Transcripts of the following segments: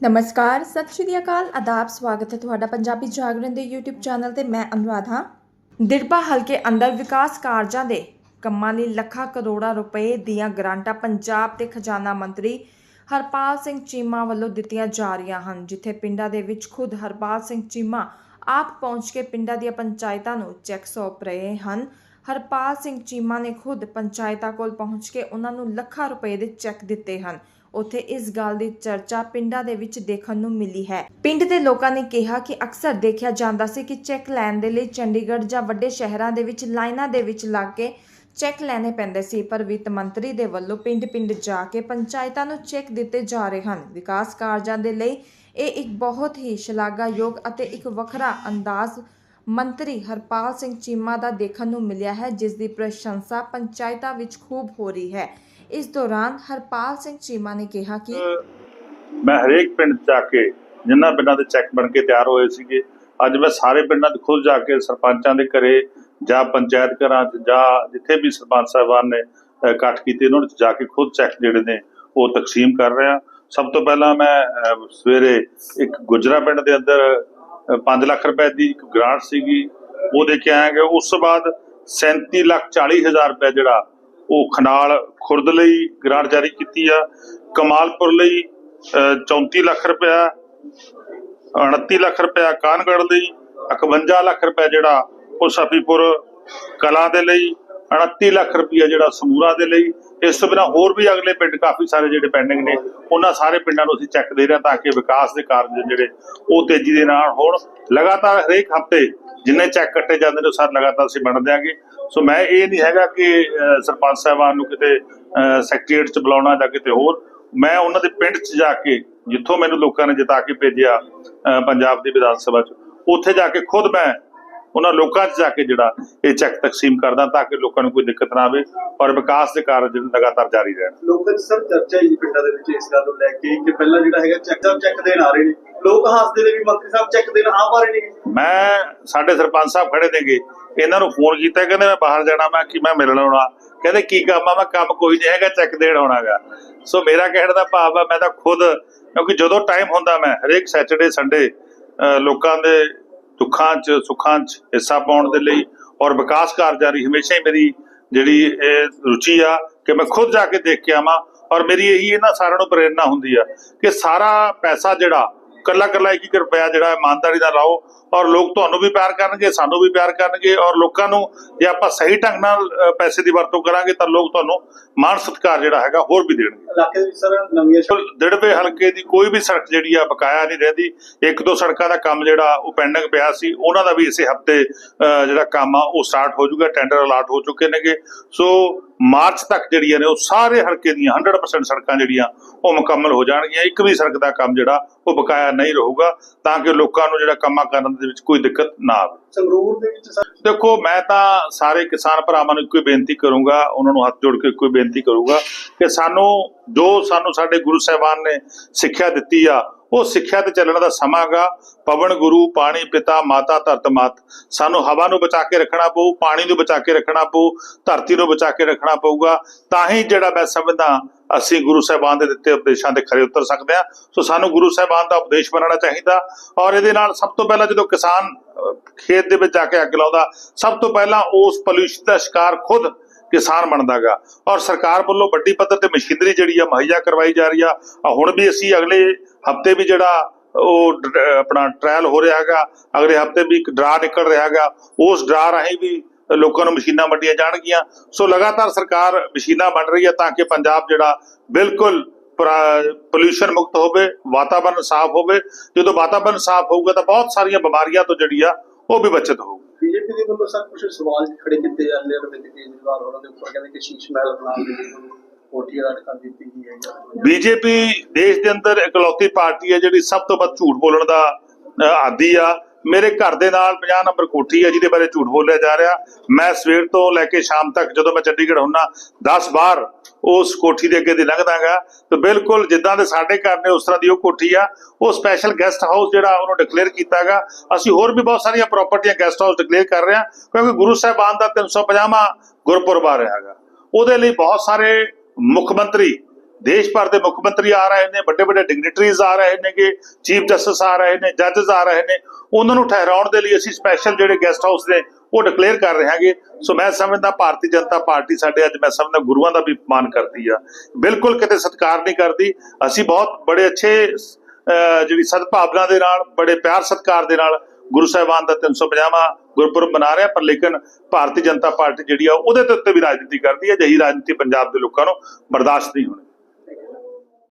ਨਮਸਕਾਰ, ਸਤਿ ਸ਼੍ਰੀ ਅਕਾਲ, ਆਦਾਬ, ਸਵਾਗਤ ਹੈ ਤੁਹਾਡਾ ਪੰਜਾਬੀ ਜਾਗਰਣ ਦੇ YouTube ਚੈਨਲ ਤੇ ਮੈਂ ਅਨੁਰਾਧ। ਹਾਂ ਦਿਰਬਾ ਹਲਕੇ ਅੰਦਰ ਵਿਕਾਸ ਕਾਰਜਾਂ ਦੇ ਕੰਮਾਂ ਲਈ ਲੱਖਾਂ ਕਰੋੜਾਂ ਰੁਪਏ ਦੀਆਂ ਗ੍ਰਾਂਟਾਂ ਪੰਜਾਬ ਦੇ ਖਜ਼ਾਨਾ ਮੰਤਰੀ ਹਰਪਾਲ ਸਿੰਘ ਚੀਮਾ ਵੱਲੋਂ ਦਿੱਤੀਆਂ ਜਾ ਰਹੀਆਂ ਹਨ, ਜਿੱਥੇ ਪਿੰਡਾਂ ਦੇ ਵਿੱਚ ਖੁਦ ਹਰਪਾਲ ਸਿੰਘ ਚੀਮਾ ਆਪ ਪਹੁੰਚ ਕੇ ਪਿੰਡਾਂ ਦੀਆਂ ਪੰਚਾਇਤਾਂ ਨੂੰ ਚੈੱਕ ਸੌਂਪ ਰਹੇ ਹਨ। ਹਰਪਾਲ ਸਿੰਘ ਚੀਮਾ ਨੇ ਖੁਦ ਪੰਚਾਇਤਾਂ ਕੋਲ ਪਹੁੰਚ ਕੇ ਉਹਨਾਂ ਨੂੰ ਲੱਖਾਂ ਰੁਪਏ ਦੇ ਚੈੱਕ ਦਿੱਤੇ ਹਨ। ਉੱਥੇ ਇਸ ਗੱਲ ਦੀ ਚਰਚਾ ਪਿੰਡਾਂ ਦੇ ਵਿੱਚ ਦੇਖਣ ਨੂੰ ਮਿਲੀ ਹੈ। ਪਿੰਡ ਦੇ ਲੋਕਾਂ ਨੇ ਕਿਹਾ ਕਿ ਅਕਸਰ ਦੇਖਿਆ ਜਾਂਦਾ ਸੀ ਕਿ ਚੈੱਕ ਲੈਣ ਦੇ ਲਈ ਚੰਡੀਗੜ੍ਹ ਜਾਂ ਵੱਡੇ ਸ਼ਹਿਰਾਂ ਦੇ ਵਿੱਚ ਲਾਈਨਾਂ ਦੇ ਵਿੱਚ ਲੱਗ ਕੇ ਚੈੱਕ ਲੈਣੇ ਪੈਂਦੇ ਸੀ, ਪਰ ਵਿੱਤ ਮੰਤਰੀ ਦੇ ਵੱਲੋਂ ਪਿੰਡ-ਪਿੰਡ ਜਾ ਕੇ ਪੰਚਾਇਤਾਂ ਨੂੰ ਚੈੱਕ ਦਿੱਤੇ ਜਾ ਰਹੇ ਹਨ। ਵਿਕਾਸ ਕਾਰਜਾਂ ਦੇ ਲਈ ਇਹ ਇੱਕ ਬਹੁਤ ਹੀ ਸ਼ਲਾਘਾਯੋਗ ਅਤੇ ਇੱਕ ਵੱਖਰਾ ਅੰਦਾਜ਼ ਮੰਤਰੀ ਹਰਪਾਲ ਸਿੰਘ ਚੀਮਾ ਦਾ ਦੇਖਣ ਨੂੰ ਮਿਲਿਆ ਹੈ, ਜਿਸ ਦੀ ਪ੍ਰਸ਼ੰਸਾ ਪੰਚਾਇਤਾਂ ਵਿੱਚ ਖੂਬ ਹੋ ਰਹੀ ਹੈ। ਇਸ ਦੌਰਾਨ ਹਰਪਾਲ ਸਿੰਘ ਚੀਮਾ ਨੇ ਕਿਹਾ ਕਿ ਮੈਂ ਹਰੇਕ ਪਿੰਡ ਜਾ ਕੇ, ਜਿੰਨਾ ਪਿੰਡਾਂ ਦੇ ਚੈੱਕ ਬਣ ਕੇ ਤਿਆਰ ਹੋਏ ਸੀਗੇ, ਅੱਜ ਮੈਂ ਸਾਰੇ ਪਿੰਡਾਂ 'ਚ ਖੁਦ ਜਾ ਕੇ ਸਰਪੰਚਾਂ ਦੇ ਘਰੇ ਜਾਂ ਪੰਚਾਇਤ ਘਰਾਂ 'ਚ ਜਾਂ ਜਿੱਥੇ ਵੀ ਸਰਪੰਚ ਸਾਹਿਬਾਨ ਨੇ ਇਕੱਠ ਕੀਤੇ, ਉਹਨਾਂ 'ਚ ਜਾ ਕੇ ਖੁਦ ਚੈੱਕ ਜਿਹੜੇ ਨੇ, ਉਹ ਤਕਸੀਮ ਕਰ ਰਿਹਾ। ਸਭ ਤੋਂ ਪਹਿਲਾਂ ਮੈਂ ਸਵੇਰੇ ਇੱਕ ਗੁਜਰਾ ਪਿੰਡ ਦੇ ਅੰਦਰ 5 ਲੱਖ ਰੁਪਏ ਦੀ ਇੱਕ ਗ੍ਰਾਂਟ ਸੀਗੀ ਉਹ ਦੇ ਕੇ ਆਇਆ ਗਿਆ ਉਸ ਤੋਂ ਬਾਅਦ 37 ਲੱਖ 40 ਹਜ਼ਾਰ ਰੁਪਏ ਜਿਹੜਾ ਉਹ ਖਨਾਲ ਖੁਰਦ ਲਈ ਗ੍ਰਾਂਟ ਜਾਰੀ ਕੀਤੀ ਆ। ਕਮਾਲਪੁਰ ਲਈ ਅਹ, 34 ਲੱਖ ਰੁਪਇਆ 29 ਲੱਖ ਰੁਪਇਆ ਕਾਨਗੜ ਲਈ 51 ਲੱਖ ਰੁਪਇਆ ਜਿਹੜਾ ਉਹ ਸਫੀਪੁਰ ਕਲਾ ਦੇ ਲਈ 29 ਲੱਖ ਰੁਪਇਆ ਜਿਹੜਾ ਸਮੂਰਾ ਦੇ ਲਈ, ਇਸ ਤੋਂ ਬਿਨਾਂ ਹੋਰ ਵੀ ਅਗਲੇ ਪਿੰਡ ਕਾਫੀ ਸਾਰੇ ਜਿਹੜੇ ਪੈਂਡਿੰਗ ਨੇ, ਉਹਨਾਂ ਸਾਰੇ ਪਿੰਡਾਂ ਨੂੰ ਅਸੀਂ ਚੈੱਕ ਦੇ ਰਹੇ ਹਾਂ ਤਾਂ ਕਿ ਵਿਕਾਸ ਦੇ ਕਾਰਜ ਜਿਹੜੇ ਉਹ ਤੇਜ਼ੀ ਦੇ ਨਾਲ ਹੋਣ। ਲਗਾਤਾਰ ਹਰੇਕ ਹਫ਼ਤੇ ਜਿੰਨੇ ਚੈੱਕ ਕੱਟੇ ਜਾਂਦੇ ਨੇ, ਉਹ ਸਾਰੇ ਲਗਾਤਾਰ ਅਸੀਂ ਵੰਡ ਦਿਆਂਗੇ। ਸੋ ਮੈਂ ਇਹ ਨਹੀਂ ਹੈਗਾ ਕਿ ਸਰਪੰਚ ਸਾਹਿਬਾਨ ਨੂੰ ਕਿਤੇ ਸੈਕਟਰੀਏਟ ਚ ਬੁਲਾਉਣਾ ਜਾਂ ਕਿਤੇ ਹੋਰ। ਮੈਂ ਉਹਨਾਂ ਦੇ ਪਿੰਡ ਚ ਜਾ ਕੇ, ਜਿੱਥੋਂ ਮੈਨੂੰ ਲੋਕਾਂ ਨੇ ਜਿਤਾ ਕੇ ਭੇਜਿਆ ਪੰਜਾਬ ਦੀ ਵਿਧਾਨ ਸਭਾ ਚ, ਉੱਥੇ ਜਾ ਕੇ ਖੁਦ ਮੈਂ ਉਹਨਾਂ ਲੋਕਾਂ 'ਚ ਜਾ ਕੇ ਜਿਹੜਾ ਇਹ ਚੈੱਕ ਤਕਸੀਮ ਕਰਦਾ ਤਾਂ ਕਿ ਲੋਕਾਂ ਨੂੰ ਕੋਈ ਦਿੱਕਤ ਨਾ ਆਵੇ ਔਰ ਵਿਕਾਸ ਦੇ ਕਾਰਜ ਲਗਾਤਾਰ ਜਾਰੀ ਰਹਿਣ। ਲੋਕਾਂ 'ਚ ਸਭ ਚਰਚਾ ਹੀ ਪਿੰਡਾਂ ਦੇ ਵਿੱਚ ਇਸ ਗੱਲ ਨੂੰ ਲੈ ਕੇ ਕਿ ਪਹਿਲਾਂ ਜਿਹੜਾ ਹੈਗਾ ਚੈੱਕ ਦਾ ਚੈੱਕ ਦੇਣ ਆ ਰਹੇ ਨੇ। ਲੋਕ ਹੱਸਦੇ ਨੇ ਵੀ ਮੰਤਰੀ ਸਾਹਿਬ ਚੈੱਕ ਦੇਣ ਆ ਪਾ ਰਹੇ ਨੇ। ਮੈਂ ਸਾਡੇ ਸਰਪੰਚ ਸਾਹਿਬ ਖੜੇ ਨੇਗੇ। ਇਹਨਾਂ ਨੂੰ ਫੋਨ ਕੀਤਾ ਕਹਿੰਦੇ ਮੈਂ ਬਾਹਰ ਜਾਣਾ ਮੈਂ ਕਿ ਮੈਂ ਮਿਲਣ ਆਉਣਾ। ਕਹਿੰਦੇ ਕੀ ਕੰਮ ਆ? ਮੈਂ ਕੰਮ ਕੋਈ ਨਹੀਂ ਹੈਗਾ ਚੈੱਕ ਦੇਣ ਆਉਣਾਗਾ। ਸੋ ਮੇਰਾ ਕਹਿਣ ਦਾ ਭਾਵ ਆ ਮੈਂ ਤਾਂ ਖੁਦ ਕਿਉਂਕਿ ਜਦੋਂ ਟਾਈਮ ਹੁੰਦਾ ਮੈਂ ਹਰੇਕ ਸੈਟਰਡੇ ਸੰਡੇ ਲੋਕਾਂ ਦੇ ਦੁੱਖਾਂ 'ਚ, ਸੁੱਖਾਂ 'ਚ ਹਿੱਸਾ ਪਾਉਣ ਦੇ ਲਈ ਔਰ ਵਿਕਾਸ ਕਾਰਜਾਂ ਦੀ ਹਮੇਸ਼ਾ ਹੀ ਮੇਰੀ ਜਿਹੜੀ ਰੁਚੀ ਆ ਕਿ ਮੈਂ ਖੁਦ ਜਾ ਕੇ ਦੇਖ ਕੇ ਆਵਾਂ ਔਰ ਮੇਰੀ ਇਹੀ ਇਹਨਾਂ ਸਾਰਿਆਂ ਨੂੰ ਪ੍ਰੇਰਣਾ ਹੁੰਦੀ ਆ ਕਿ ਸਾਰਾ ਪੈਸਾ ਜਿਹੜਾ ਕੱਲਾ ਕੱਲਾ ਇੱਕ ਇੱਕ ਰੁਪਇਆ ਜਿਹੜਾ ਇਮਾਨਦਾਰੀ ਨਾਲ ਲਾਓ ਔਰ ਲੋਕ ਤੁਹਾਨੂੰ ਵੀ ਪਿਆਰ ਕਰਨਗੇ ਸਾਨੂੰ ਵੀ ਪਿਆਰ ਕਰਨਗੇ ਔਰ ਲੋਕਾਂ ਨੂੰ ਜੇ ਆਪਾਂ ਸਹੀ ਢੰਗ ਨਾਲ ਪੈਸੇ ਦੀ ਵਰਤੋਂ ਕਰਾਂਗੇ ਤਾਂ ਲੋਕ ਤੁਹਾਨੂੰ ਮਾਣ ਸਤਿਕਾਰ ਜਿਹੜਾ ਹੈਗਾ ਹੋਰ ਵੀ ਦੇਣਗੇ। ਇਲਾਕੇ ਦੇ ਵਿੱਚ ਸਰ ਨਵੀਆਂ ਦਿੜਵੇ ਹਲਕੇ ਦੀ ਕੋਈ ਵੀ ਸੜਕ ਜਿਹੜੀ ਆ ਬਕਾਇਆ ਨਹੀਂ ਰਹਿੰਦੀ। ਇੱਕ ਦੋ ਸੜਕਾਂ ਦਾ ਕੰਮ ਜਿਹੜਾ ਉਹ ਪੈਂਡਿੰਗ ਪਿਆ ਸੀ ਉਹਨਾਂ ਦਾ ਵੀ ਇਸੇ ਹਫ਼ਤੇ ਜਿਹੜਾ ਕੰਮ ਆ ਉਹ ਸਟਾਰਟ ਹੋ ਜਾਊਗਾ ਟੈਂਡਰ ਅਲਾਟ ਹੋ ਚੁੱਕੇ ਨੇਗੇ। ਸੋ ਮਾਰਚ ਤੱਕ ਜਿਹੜੀਆਂ ਨੇ ਉਹ ਸਾਰੇ ਹਲਕੇ ਦੀਆਂ 100% ਸੜਕਾਂ ਜਿਹੜੀਆਂ ਉਹ ਮੁਕੰਮਲ ਹੋ ਜਾਣਗੀਆਂ। ਇੱਕ ਵੀ ਸੜਕ ਦਾ ਕੰਮ ਜਿਹੜਾ ਉਹ ਬਕਾਇਆ ਨਹੀਂ ਰਹੂਗਾ ਤਾਂ ਕਿ ਲੋਕਾਂ ਨੂੰ ਜਿਹੜਾ ਕੰਮਾਂ ਕਰਨ ਦੇ ਵਿੱਚ ਕੋਈ ਦਿੱਕਤ ਨਾ ਆਵੇ। ਸੰਗਰੂਰ ਦੇ ਵਿੱਚ ਦੇਖੋ ਮੈਂ ਤਾਂ ਸਾਰੇ ਕਿਸਾਨ ਭਰਾਵਾਂ ਨੂੰ ਇੱਕੋ ਹੀ ਬੇਨਤੀ ਕਰੂੰਗਾ ਉਹਨਾਂ ਨੂੰ ਹੱਥ ਜੋੜ ਕੇ ਇੱਕੋ ਹੀ ਬੇਨਤੀ ਕਰੂੰਗਾ ਕਿ ਸਾਨੂੰ ਜੋ ਸਾਨੂੰ ਸਾਡੇ ਗੁਰੂ ਸਾਹਿਬਾਨ ਨੇ ਸਿੱਖਿਆ ਦਿੱਤੀ ਆ ਉਹ ਸਿੱਖਿਆ ਤੇ ਚੱਲਣ ਦਾ ਸਮਾਂ ਪਵਨ ਗੁਰੂ, ਪਾਣੀ ਪਿਤਾ, ਮਾਤਾ ਧਰਤ ਮਾਤ। ਸਾਨੂੰ ਹਵਾ ਨੂੰ ਬਚਾ ਕੇ ਰੱਖਣਾ ਪਊ, ਪਾਣੀ ਨੂੰ ਬਚਾ ਕੇ ਰੱਖਣਾ ਪਊ, ਧਰਤੀ ਨੂੰ ਬਚਾ ਕੇ ਰੱਖਣਾ ਪਊਗਾ। ਤਾਂ ਹੀ ਜਿਹੜਾ ਮੈਂ ਸਮਝਦਾ, ਅਸੀਂ ਗੁਰੂ ਸਾਹਿਬਾਨ ਦੇ ਦਿੱਤੇ ਉਪਦੇਸ਼ਾਂ ਦੇ ਖਰੇ ਉਤਰ ਸਕਦੇ ਹਾਂ। ਸੋ ਸਾਨੂੰ ਗੁਰੂ ਸਾਹਿਬਾਨ ਦਾ ਉਪਦੇਸ਼ ਮੰਨਣਾ ਚਾਹੀਦਾ। ਔਰ ਇਹਦੇ ਨਾਲ ਸਭ ਤੋਂ ਪਹਿਲਾਂ ਜਦੋਂ ਕਿਸਾਨ ਖੇਤ ਦੇ ਵਿੱਚ ਜਾ ਕੇ ਅੱਗ ਲਾਉਂਦਾ, ਸਭ ਤੋਂ ਪਹਿਲਾਂ ਉਸ ਪੋਲਿਊਸ਼ਨ ਦਾ ਸ਼ਿਕਾਰ ਖੁਦ ਕਿਸਾਨ ਬਣਦਾਗਾ। ਔਰ ਸਰਕਾਰ ਵੱਲੋਂ ਵੱਡੀ ਪੱਧਰ ਤੇ ਮਸ਼ੀਨਰੀ ਜਿਹੜੀ ਆ ਮੁਹੱਈਆ ਕਰਵਾਈ ਜਾ ਰਹੀ ਆ। ਹੁਣ ਵੀ ਅਸੀਂ ਅਗਲੇ ਹਫ਼ਤੇ ਵੀ ਜਿਹੜਾ ਉਹ ਡ- ਆਪਣਾ ਟ੍ਰਾਇਲ ਹੋ ਰਿਹਾ ਹੈਗਾ, ਅਗਲੇ ਹਫ਼ਤੇ ਵੀ ਇੱਕ ਡਰਾ ਨਿਕਲ ਰਿਹਾ ਹੈਗਾ। ਉਸ ਡਰਾ ਰਾਹੀਂ ਵੀ ਲੋਕਾਂ ਨੂੰ ਮਸ਼ੀਨਾਂ ਵੰਡੀਆਂ ਜਾਣਗੀਆਂ। ਸੋ ਲਗਾਤਾਰ ਸਰਕਾਰ ਮਸ਼ੀਨਾਂ ਵੰਡ ਰਹੀ ਹੈ ਤਾਂ ਕਿ ਪੰਜਾਬ ਜਿਹੜਾ ਬਿਲਕੁਲ ਪੋਲੂਸ਼ਨ ਮੁਕਤ ਹੋਵੇ ਵਾਤਾਵਰਣ ਸਾਫ਼ ਹੋਵੇ। ਜਦੋਂ ਵਾਤਾਵਰਣ ਸਾਫ਼ ਹੋਊਗਾ ਤਾਂ ਬਹੁਤ ਸਾਰੀਆਂ ਬਿਮਾਰੀਆਂ ਤੋਂ ਜਿਹੜੀ ਆ ਉਹ ਵੀ ਬਚਤ ਹੋਊਗੀ। ਬੀਜੇਪੀ ਦੇ ਵੱਲੋਂ ਸਭ ਕੁਝ ਸਵਾਲ ਖੜੇ ਕੀਤੇ ਜਾਂਦੇ ਅਰਵਿੰਦ ਕੇਜਰੀਵਾਲ ਹੋਰਾਂ ਦੇ ਉੱਪਰ ਕਹਿੰਦੇ ਕਿ ਸ਼ੀਸ਼ ਮਹਿਲ ਬਣਾਉਣ ਦੇ ਲਈ ਕੋਠੀ ਅਲਾਟ ਦਿੱਤੀ ਗਈ ਹੈ ਬੀਜੇਪੀ ਦੇਸ਼ ਦੇ ਅੰਦਰ ਇਕਲੌਤੀ ਪਾਰਟੀ ਹੈ ਜਿਹੜੀ ਸਭ ਤੋਂ ਵੱਧ ਝੂਠ ਬੋਲਣ ਦਾ ਆਦੀ ਆ। ਮੇਰੇ ਘਰ ਦੇ ਨਾਲ 50 ਨੰਬਰ ਕੋਠੀ ਹੈ ਜਿਹਦੇ ਬਾਰੇ ਝੂਠ ਬੋਲਿਆ ਜਾ ਰਿਹਾ। ਮੈਂ ਸਵੇਰ ਤੋਂ ਲੈ ਕੇ ਸ਼ਾਮ ਤੱਕ ਜਦੋਂ ਮੈਂ ਚੰਡੀਗੜ੍ਹ ਹੁੰਨਾ 10 ਵਾਰ ਉਸ ਕੋਠੀ ਦੇ ਅੱਗੇ ਦੀ ਲੰਘਦਾਗਾ। ਤੇ ਬਿਲਕੁਲ ਜਿੱਦਾਂ ਦੇ ਸਾਡੇ ਘਰ ਨੇ ਉਸ ਤਰ੍ਹਾਂ ਦੀ ਉਹ ਕੋਠੀ ਆ। ਉਹ ਸਪੈਸ਼ਲ ਗੈਸਟ ਹਾਊਸ ਜਿਹੜਾ ਉਹਨੂੰ ਡਿਕਲੇਅਰ ਕੀਤਾਗਾ। ਅਸੀਂ ਹੋਰ ਵੀ ਬਹੁਤ ਸਾਰੀਆਂ ਪ੍ਰਾਪਰਟੀਆਂ ਗੈਸਟ ਹਾਊਸ ਡਿਕਲੇਅਰ ਕਰ ਰਹੇ ਹਾਂ, ਕਿਉਂਕਿ ਗੁਰੂ ਸਾਹਿਬਾਨ ਦਾ 350ਵਾਂ ਗੁਰਪੁਰਬ ਆ ਰਿਹਾ ਹੈਗਾ। ਉਹਦੇ ਲਈ ਬਹੁਤ ਸਾਰੇ ਮੁੱਖ ਮੰਤਰੀ ਦੇਸ਼ ਭਰ ਦੇ ਮੁੱਖ ਮੰਤਰੀ ਆ ਰਹੇ ਨੇ ਵੱਡੇ ਵੱਡੇ ਡਿਗਨਿਟਰੀਜ਼ ਆ ਰਹੇ ਨੇਗੇ ਚੀਫ ਜਸਟਿਸ ਆ ਰਹੇ ਨੇ ਜੱਜਸ ਆ ਰਹੇ ਨੇ ਉਹਨਾਂ ਨੂੰ ਠਹਿਰਾਉਣ ਦੇ ਲਈ ਅਸੀਂ ਸਪੈਸ਼ਲ ਜਿਹੜੇ ਗੈਸਟ ਹਾਊਸ ਨੇ, ਉਹ ਡਿਕਲੇਅਰ ਕਰ ਰਹੇ ਹਾਂਗੇ। ਸੋ ਮੈਂ ਸਮਝਦਾ ਭਾਰਤੀ ਜਨਤਾ ਪਾਰਟੀ ਸਾਡੇ ਅੱਜ ਮੈਂ ਸਮਝਦਾ ਗੁਰੂਆਂ ਦਾ ਵੀ ਅਪਮਾਨ ਕਰਦੀ ਆ। ਬਿਲਕੁਲ ਕਿਤੇ ਸਤਿਕਾਰ ਨਹੀਂ ਕਰਦੀ। ਅਸੀਂ ਬਹੁਤ ਬੜੇ ਅੱਛੇ ਜਿਹੜੀ ਸਦਭਾਵਨਾ ਦੇ ਨਾਲ, ਬੜੇ ਪਿਆਰ ਸਤਿਕਾਰ ਦੇ ਨਾਲ ਗੁਰੂ ਸਾਹਿਬਾਨ ਦਾ 350ਵਾਂ ਗੁਰਪੁਰਬ ਮਨਾ ਰਹੇ ਹਾਂ, ਪਰ ਲੇਕਿਨ ਭਾਰਤੀ ਜਨਤਾ ਪਾਰਟੀ ਜਿਹੜੀ ਆ, ਉਹਦੇ ਤੇ ਉੱਤੇ ਵੀ ਰਾਜਨੀਤੀ ਕਰਦੀ ਹੈ ਜਹੀ ਰਾਜਨੀਤੀ ਪੰਜਾਬ ਦੇ ਲੋਕਾਂ ਨੂੰ ਬਰਦਾਸ਼ਤ ਨਹੀਂ ਹੋਣੀ।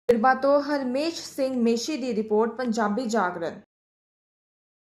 ਦਿਰਬਾ ਤੋਂ ਹਰਮੇਸ਼ ਸਿੰਘ ਮੇਸ਼ੀ ਦੀ ਰਿਪੋਰਟ ਪੰਜਾਬੀ ਜਾਗਰਣ।